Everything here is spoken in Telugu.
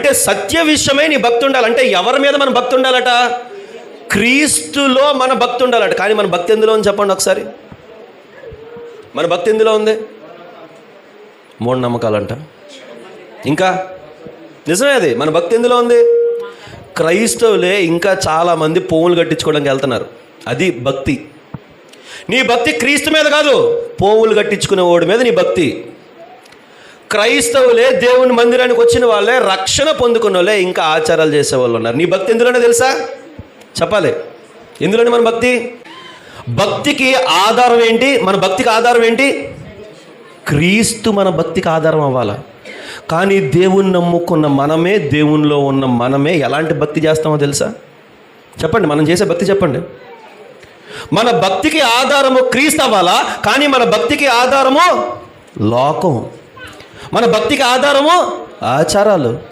అంటే సత్య విషయమై నీ భక్తి ఉండాలంటే ఎవరి మీద మన భక్తి ఉండాలట? క్రీస్తులో మన భక్తి ఉండాలట. కానీ మన భక్తి ఎందులో ఉంది చెప్పండి ఒకసారి. మన భక్తి ఎందులో ఉంది? మూఢనమ్మకాలంట. ఇంకా? నిజమే అది. మన భక్తి ఎందులో ఉంది? క్రైస్తవులే ఇంకా చాలామంది పోవులు కట్టించుకోవడానికి వెళ్తున్నారు. అది భక్తి. నీ భక్తి క్రీస్తు మీద కాదు. పోవులు కట్టించుకునే ఓడి మీద నీ భక్తి. క్రైస్తవులే దేవుని మందిరానికి వచ్చిన వాళ్ళే రక్షణ పొందుకున్న వాళ్ళే ఇంకా ఆచారాలు చేసే వాళ్ళు ఉన్నారు. నీ భక్తి ఎందులోనే తెలుసా? చెప్పాలి. ఎందులోనే మన భక్తి? భక్తికి ఆధారం ఏంటి? మన భక్తికి ఆధారం ఏంటి? క్రీస్తు మన భక్తికి ఆధారం అవ్వాలా? కానీ దేవుణ్ణి నమ్ముకున్న మనమే దేవునిలో ఉన్న మనమే ఎలాంటి భక్తి చేస్తామో తెలుసా? చెప్పండి మనం చేసే భక్తి చెప్పండి. మన భక్తికి ఆధారము క్రీస్తు అవ్వాలా? కానీ మన భక్తికి ఆధారము లోకం. మన భక్తికి ఆధారము ఆచారాలు.